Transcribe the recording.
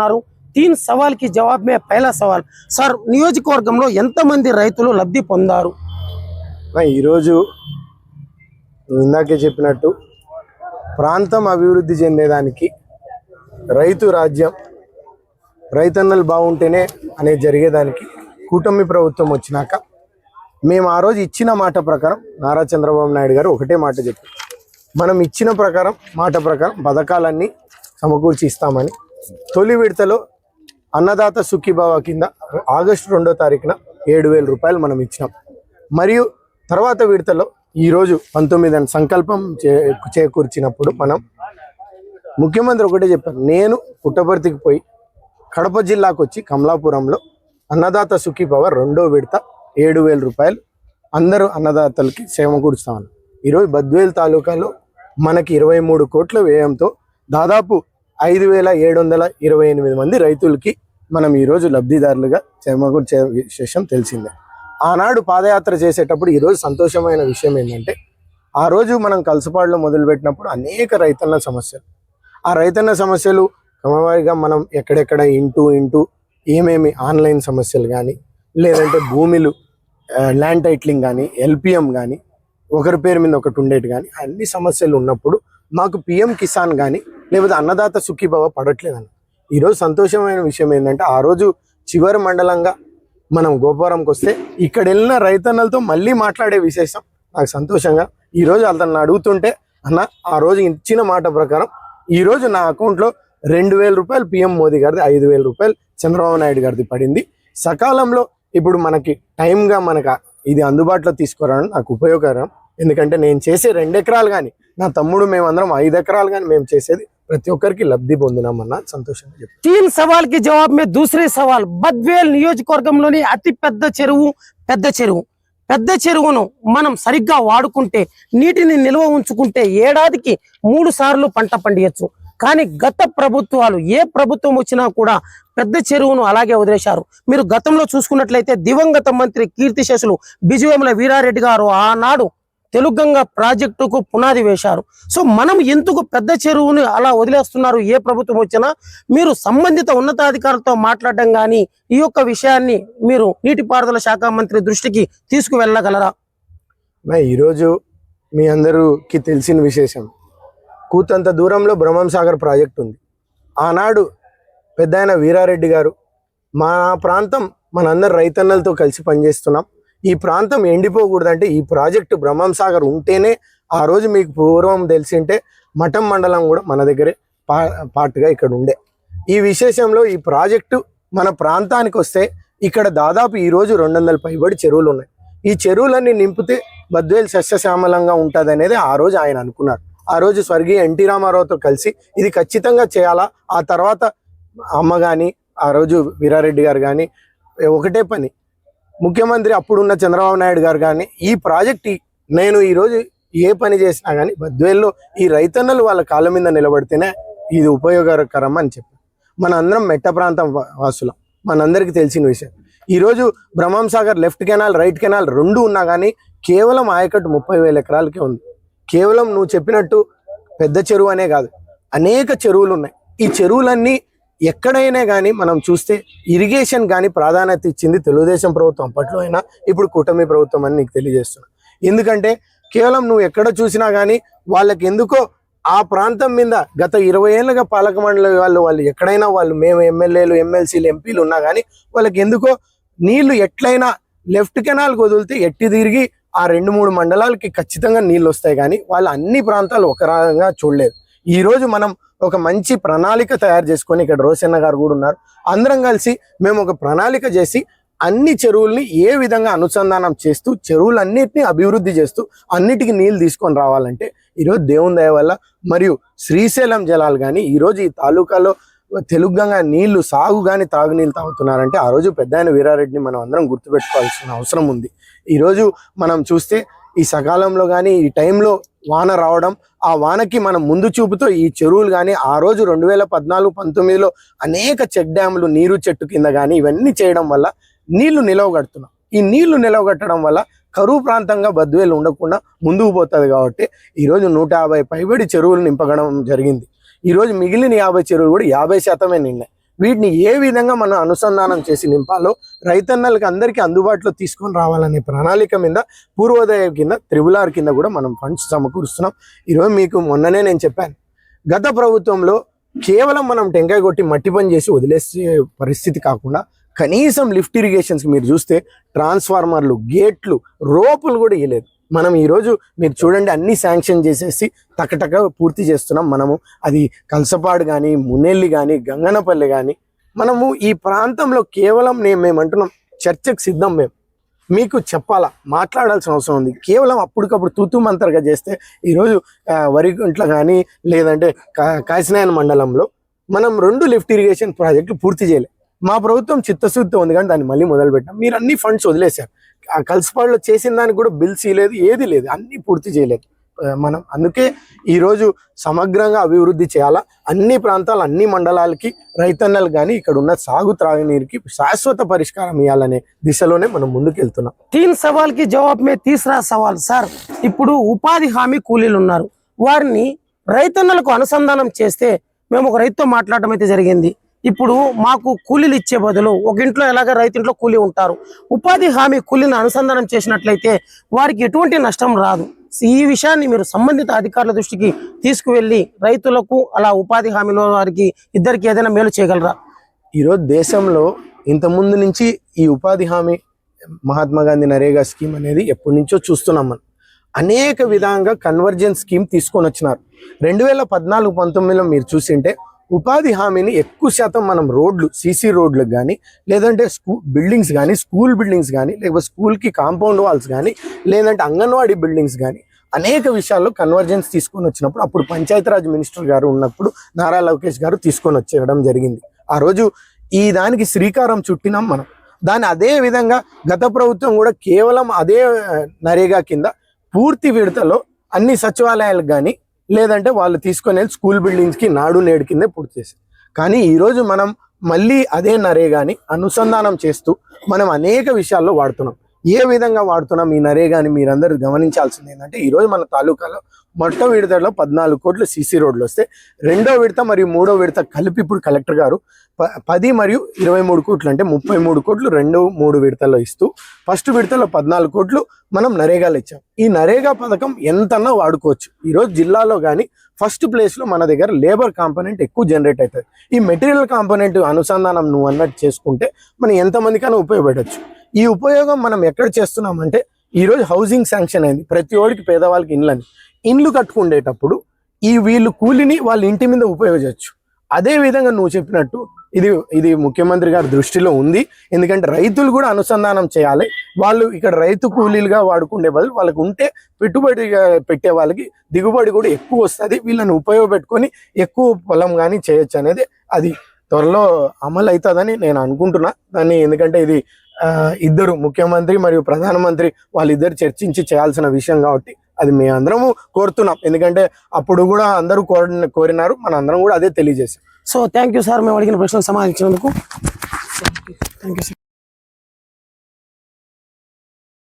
ఉన్నారు. తీన్ సవాల్కి జవాబ్ మే పైలా సవాల్. సార్ నియోజకవర్గంలో ఎంతమంది రైతులు లబ్ధి పొందారు? ఈరోజు ఇందాకే చెప్పినట్టు ప్రాంతం అభివృద్ధి చెందేదానికి రైతు రాజ్యం రైతన్నలు బాగుంటేనే అనేది జరిగేదానికి కూటమి ప్రభుత్వం వచ్చినాక మేము ఆ రోజు ఇచ్చిన మాట ప్రకారం నారా చంద్రబాబు నాయుడు గారు ఒకటే మాట చెప్పారు. మనం ఇచ్చిన ప్రకారం మాట ప్రకారం పథకాలన్నీ సమకూర్చి ఇస్తామని తొలి విడతలో అన్నదాత సుఖీభావ కింద ఆగస్టు రెండో తారీఖున ఏడు వేల రూపాయలు మనం ఇచ్చినాం. మరియు తర్వాత విడతలో ఈరోజు పంతొమ్మిది అని సంకల్పం చే చేకూర్చినప్పుడు మనం ముఖ్యమంత్రి ఒకటే చెప్పారు నేను పుట్టపర్తికి పోయి కడప జిల్లాకు వచ్చి కమలాపురంలో అన్నదాత సుఖీభావ రెండో విడత ఏడు వేల రూపాయలు అందరూ అన్నదాతలకి సేమకూరుస్తామని ఈరోజు బద్వేల్ తాలూకాలో మనకి ఇరవై మూడు కోట్ల వ్యయంతో దాదాపు ఐదు వేల ఏడు వందల ఇరవై ఎనిమిది మంది రైతులకి మనం ఈరోజు లబ్ధిదారులుగా చేమకూర్చే విశేషం తెలిసిందే. ఆనాడు పాదయాత్ర చేసేటప్పుడు ఈరోజు సంతోషమైన విషయం ఏంటంటే ఆ రోజు మనం కలసపాడులో మొదలుపెట్టినప్పుడు అనేక రైతన్న సమస్యలు. ఆ రైతన్న సమస్యలు క్రమవారిగా మనం ఎక్కడెక్కడ ఇంటూ ఇంటూ ఏమేమి ఆన్లైన్ సమస్యలు కానీ లేదంటే భూమిలు ల్యాండ్ టైట్లింగ్ కానీ ఎల్పిఎం కానీ ఒకరి పేరు మీద ఒకటి ఉండేటి కానీ అన్ని సమస్యలు ఉన్నప్పుడు మాకు పిఎం కిసాన్ కానీ లేకపోతే అన్నదాత సుఖీభవ పడట్లేదన్న. ఈరోజు సంతోషమైన విషయం ఏంటంటే ఆ రోజు చివరి మండలంగా మనం గోపురంకి వస్తే ఇక్కడ వెళ్ళిన రైతన్నలతో మళ్ళీ మాట్లాడే విశేషం నాకు సంతోషంగా ఈరోజు అతను అడుగుతుంటే అన్న ఆ రోజు ఇచ్చిన మాట ప్రకారం ఈరోజు నా అకౌంట్లో రెండు వేల రూపాయలు పిఎం మోదీ గారిది ఐదు వేల రూపాయలు చంద్రబాబు నాయుడు గారిది పడింది. సకాలంలో ఇప్పుడు మనకి టైంగా మనకు ఇది అందుబాటులో తీసుకురావడం నాకు ఉపయోగకరం. ఎందుకంటే నేను చేసే రెండు ఎకరాలు కానీ నా తమ్ముడు మేమందరం ఐదు ఎకరాలు కానీ మేము చేసేది ప్రతి ఒక్కరికి లబ్ధి పొందినామన్న సంతోషంగా చెప్తాను తీన్ సవాల్కి జవాబు మే దూసరే సవాల్ బద్వేల్ నియోజకవర్గంలోని అతి పెద్ద చెరువు పెద్ద చెరువు పెద్ద చెరువును మనం సరిగ్గా వాడుకుంటే నీటిని నిల్వ ఉంచుకుంటే ఏడాదికి మూడు సార్లు పంట పండియచ్చు. కానీ గత ప్రభుత్వాలు ఏ ప్రభుత్వం వచ్చినా కూడా పెద్ద చెరువును అలాగే వదిలేశారు. మీరు గతంలో చూసుకున్నట్లయితే దివంగత మంత్రి కీర్తిశేషులు బిజువేముల వీరారెడ్డి గారు ఆనాడు తెలుగంగ ప్రాజెక్టుకు పునాది వేశారు. సో మనం ఎందుకు పెద్ద చెరువుని అలా వదిలేస్తున్నారు? ఏ ప్రభుత్వం వచ్చినా మీరు సంబంధిత ఉన్నతాధికారులతో మాట్లాడడం కానీ ఈ యొక్క విషయాన్ని మీరు నీటిపారుదల శాఖ మంత్రి దృష్టికి తీసుకువెళ్ళగలరా? ఈరోజు మీ అందరికి తెలిసిన విశేషం. కూతంత దూరంలో బ్రహ్మం సాగర్ ప్రాజెక్ట్ ఉంది. ఆనాడు పెద్దాయన వీరారెడ్డి గారు మా ప్రాంతం మనందరు రైతన్నలతో కలిసి పనిచేస్తున్నాం. ఈ ప్రాంతం ఎండిపోకూడదంటే ఈ ప్రాజెక్టు బ్రహ్మం సాగర్ ఉంటేనే ఆ రోజు మీకు పూర్వం తెలిసింటే మఠం మండలం కూడా మన దగ్గరే పా పార్ట్గా ఇక్కడ ఉండే. ఈ విశేషంలో ఈ ప్రాజెక్టు మన ప్రాంతానికి వస్తే ఇక్కడ దాదాపు ఈరోజు రెండు వందల పైబడి చెరువులు ఉన్నాయి ఈ చెరువులన్నీ నింపితే బద్వేలు సస్యశ్యామలంగా ఉంటుంది అనేది ఆ రోజు ఆయన అనుకున్నారు. ఆ రోజు స్వర్గీయ ఎన్టీ రామారావుతో కలిసి ఇది ఖచ్చితంగా చేయాలా? ఆ తర్వాత అమ్మ కానీ ఆ రోజు వీరారెడ్డి గారు కానీ ఒకటే పని. ముఖ్యమంత్రి అప్పుడున్న చంద్రబాబు నాయుడు గారు కానీ ఈ ప్రాజెక్ట్ నేను ఈరోజు ఏ పని చేసినా కానీ బద్వేల్లో ఈ రైతన్నలు వాళ్ళ కాళ్ళ మీద నిలబడితేనే ఇది ఉపయోగకరం అని చెప్పి మన అందరం మెట్ట ప్రాంతం వా- వాసులం. మనందరికీ తెలిసిన విషయం. ఈరోజు Brahmam Sagar left canal right canal రెండు ఉన్నా కానీ కేవలం ఆయకట్టు ముప్పై వేల ఎకరాలకే ఉంది. కేవలం నువ్వు చెప్పినట్టు పెద్ద చెరువు అనే కాదు అనేక చెరువులు ఉన్నాయి. ఈ చెరువులన్నీ ఎక్కడైనా కానీ మనం చూస్తే ఇరిగేషన్ కానీ ప్రాధాన్యత ఇచ్చింది తెలుగుదేశం ప్రభుత్వం. అప్పట్లో అయినా ఇప్పుడు కూటమి ప్రభుత్వం అని నీకు తెలియజేస్తున్నా. ఎందుకంటే కేవలం నువ్వు ఎక్కడ చూసినా కానీ వాళ్ళకి ఎందుకో ఆ ప్రాంతం మీద గత ఇరవై ఏళ్ళుగా పాలక మండలి వాళ్ళు వాళ్ళు ఎక్కడైనా వాళ్ళు మేము ఎమ్మెల్యేలు ఎమ్మెల్సీలు ఎంపీలు ఉన్నా కానీ వాళ్ళకి ఎందుకో నీళ్ళు ఎట్లయినా లెఫ్ట్ కెనాల్ వదిలితే ఎట్టి తిరిగి ఆ రెండు మూడు మండలాలకి ఖచ్చితంగా నీళ్ళు వస్తాయి కానీ వాళ్ళు అన్ని ప్రాంతాలు ఒక రకంగా చూడలేదు. ఈ రోజు మనం ఒక మంచి ప్రణాళిక తయారు చేసుకొని ఇక్కడ రోషన్న గారు కూడా ఉన్నారు. అందరం కలిసి మేము ఒక ప్రణాళిక చేసి అన్ని చెరువుల్ని ఏ విధంగా అనుసంధానం చేస్తూ చెరువులన్నిటిని అభివృద్ధి చేస్తూ అన్నిటికీ నీళ్ళు తీసుకొని రావాలంటే ఈరోజు దేవుని దయ వల్ల మరియు శ్రీశైలం జలాలు కానీ ఈరోజు ఈ తాలూకాలో తెలుగుగా నీళ్ళు సాగు కానీ తాగునీళ్ళు తాగుతున్నారంటే ఆ రోజు పెద్ద ఆయన వీరారెడ్డిని మనం అందరం గుర్తుపెట్టుకోవాల్సిన అవసరం ఉంది. ఈరోజు మనం చూస్తే ఈ సకాలంలో కానీ ఈ టైంలో వాన రావడం ఆ వానకి మనం ముందు చూపుతో ఈ చెరువులు కానీ ఆ రోజు రెండు వేల పద్నాలుగు పంతొమ్మిదిలో అనేక చెక్ డ్యాములు నీరు చెట్టు కింద కానీ ఇవన్నీ చేయడం వల్ల నీళ్ళు నిలవగడుతున్నాం ఈ నీళ్ళు నిలవగట్టడం వల్ల కరువు ప్రాంతంగా బద్వేలు ఉండకుండా ముందుకు పోతుంది కాబట్టి ఈరోజు నూట యాభై పైబడి చెరువులు నింపగడం జరిగింది. ఈరోజు మిగిలిన యాభై చెరువులు కూడా యాభై శాతమే నిండాయి. వీటిని ఏ విధంగా మనం అనుసంధానం చేసి నింపాలో రైతన్నలకి అందరికీ అందుబాటులో తీసుకొని రావాలనే ప్రణాళిక మీద పూర్వోదయ కింద త్రిబులార్ కింద కూడా మనం ఫండ్స్ సమకూరుస్తున్నాం. ఈరోజు మీకు మొన్ననే నేను చెప్పాను. గత ప్రభుత్వంలో కేవలం మనం టెంకాయ కొట్టి మట్టి పని చేసి వదిలేసే పరిస్థితి కాకుండా కనీసం లిఫ్ట్ ఇరిగేషన్స్కి మీరు చూస్తే ట్రాన్స్ఫార్మర్లు గేట్లు రోపులు కూడా ఇవ్వలేదు మనం ఈరోజు మీరు చూడండి అన్ని శాంక్షన్ చేసేసి టకటక పూర్తి చేస్తున్నాం మనము. అది కలసపాడు కానీ మునెల్లి కానీ గంగనపల్లి కానీ మనము ఈ ప్రాంతంలో కేవలం నేను మేము అంటున్నాం చర్చకు సిద్ధం మేము మీకు చెప్పాలా? మాట్లాడాల్సిన అవసరం ఉంది. కేవలం అప్పటికప్పుడు తూతు మంతరగా చేస్తే ఈరోజు వరి వరిగుంట్ల కానీ లేదంటే కా- కాశీనాయన మండలంలో మనం రెండు లిఫ్ట్ ఇరిగేషన్ ప్రాజెక్టులు పూర్తి చేయలేదు మా ప్రభుత్వం చిత్తశుద్ధితో ఉంది కానీ దాన్ని మళ్ళీ మొదలుపెట్టాం. మీరు అన్ని ఫండ్స్ వదిలేశారు. ఆ కలిసిపాడులో చేసిన దానికి కూడా బిల్స్ ఇవ్వలేదు ఏది లేదు అన్ని పూర్తి చేయలేదు. మనం అందుకే ఈరోజు సమగ్రంగా అభివృద్ధి చేయాలా? అన్ని ప్రాంతాలు అన్ని మండలాలకి రైతన్నలు కానీ ఇక్కడ ఉన్న సాగు త్రాగునీరుకి శాశ్వత పరిష్కారం ఇవ్వాలనే దిశలోనే మనం ముందుకెళ్తున్నాం. తీన్ సవాల్కి జవాబు జవాబ్ మే తీసరా సవాల్. సార్ ఇప్పుడు ఉపాధి హామీ కూలీలు ఉన్నారు. వారిని రైతన్నలకు అనుసంధానం చేస్తే మేము ఒక రైతుతో మాట్లాడటం అయితే జరిగింది. ఇప్పుడు మాకు కూలీలు ఇచ్చే బదులు ఒక ఇంట్లో ఎలాగ రైతింట్లో కూలీ ఉంటారు? ఉపాధి హామీ కూలీని అనుసంధానం చేసినట్లయితే వారికి ఎటువంటి నష్టం రాదు. ఈ విషయాన్ని మీరు సంబంధిత అధికారుల దృష్టికి తీసుకువెళ్ళి రైతులకు అలా ఉపాధి హామీలో వారికి ఇద్దరికి ఏదైనా మేలు చేయగలరా? ఈరోజు దేశంలో ఇంతకుముందు నుంచి ఈ ఉపాధి హామీ మహాత్మా గాంధీ నరేగా స్కీమ్ అనేది ఎప్పటి నుంచో చూస్తున్నాం మనం. అనేక విధంగా కన్వర్జెన్స్ స్కీమ్ తీసుకొని వచ్చినారు. రెండు వేల పద్నాలుగు పంతొమ్మిదిలో మీరు చూసింటే ఉపాధి హామీని ఎక్కువ శాతం మనం రోడ్లు సీసీ రోడ్లకు కానీ లేదంటే స్కూ బిల్డింగ్స్ కానీ స్కూల్ బిల్డింగ్స్ కానీ లేకపోతే స్కూల్కి కాంపౌండ్ వాల్స్ కానీ లేదంటే అంగన్వాడీ బిల్డింగ్స్ కానీ అనేక విషయాల్లో కన్వర్జెన్స్ తీసుకొని వచ్చినప్పుడు అప్పుడు పంచాయతీరాజ్ మినిస్టర్ గారు ఉన్నప్పుడు నారా లోకేష్ గారు తీసుకొని వచ్చేయడం జరిగింది. ఆ రోజు ఈ దానికి శ్రీకారం చుట్టినాం మనం. దాని అదే విధంగా గత ప్రభుత్వం కూడా కేవలం అదే నరేగా కింద పూర్తి విడతలో అన్ని సచివాలయాలకు కానీ లేదంటే వాళ్ళు తీసుకొని వెళ్ళి స్కూల్ బిల్డింగ్స్కి నాడు నేడు కిందే పూర్తి చేశారు. కానీ ఈరోజు మనం మళ్ళీ అదే నరేగాని అనుసంధానం చేస్తూ మనం అనేక విషయాల్లో వాడుతున్నాం. ఏ విధంగా వాడుతున్నాం ఈ నరేగాని మీరందరూ గమనించాల్సింది ఏంటంటే ఈరోజు మన తాలూకాలో మొట్ట విడతలో పద్నాలుగు కోట్లు సీసీ రోడ్లు వస్తే రెండో విడత మరియు మూడో విడత కలిపి ఇప్పుడు కలెక్టర్ గారు పది మరియు ఇరవై మూడు కోట్లు అంటే ముప్పై మూడు కోట్లు రెండు మూడు విడతల్లో ఇస్తూ ఫస్ట్ విడతలో పద్నాలుగు కోట్లు మనం నరేగాలు ఇచ్చాం. ఈ నరేగా పథకం ఎంతన్నా వాడుకోవచ్చు. ఈరోజు జిల్లాలో కానీ ఫస్ట్ ప్లేస్లో మన దగ్గర లేబర్ కాంపోనెంట్ ఎక్కువ జనరేట్ అవుతుంది ఈ మెటీరియల్ కాంపోనెంట్ అనుసంధానం నువ్వు అన్నట్టు చేసుకుంటే మనం ఎంతమందికైనా ఉపయోగపడవచ్చు ఈ ఉపయోగం మనం ఎక్కడ చేస్తున్నామంటే ఈరోజు హౌసింగ్ శాంక్షన్ అయింది. ప్రతి ఒడికి పేదవాళ్ళకి ఇండ్లని. ఇండ్లు కట్టుకుండేటప్పుడు ఈ వీళ్ళు కూలిని వాళ్ళ ఇంటి మీద ఉపయోగించవచ్చు అదే విధంగా నువ్వు చెప్పినట్టు ఇది ఇది ముఖ్యమంత్రి గారి దృష్టిలో ఉంది. ఎందుకంటే రైతులు కూడా అనుసంధానం చేయాలి. వాళ్ళు ఇక్కడ రైతు కూలీలుగా వాడుకునే బదులు వాళ్ళకు ఉంటే పెట్టుబడి పెట్టే వాళ్ళకి దిగుబడి కూడా ఎక్కువ వస్తుంది. వీళ్ళని ఉపయోగపెట్టుకొని ఎక్కువ పొలం కానీ చేయొచ్చు అనేది అది త్వరలో అమలు అవుతుందని నేను అనుకుంటున్నా. దాన్ని ఎందుకంటే ఇది ఇద్దరు ముఖ్యమంత్రి మరియు ప్రధానమంత్రి వాళ్ళిద్దరు చర్చించి చేయాల్సిన విషయం కాబట్టి అది మేము అందరము కోరుతున్నాం. ఎందుకంటే అప్పుడు కూడా అందరూ కోరి కోరినారు. మన అందరం కూడా అదే తెలియజేసాం సో థ్యాంక్ యూ సార్ మేము అడిగిన ప్రశ్నలు సమాధించినందుకు థ్యాంక్ యూ సార్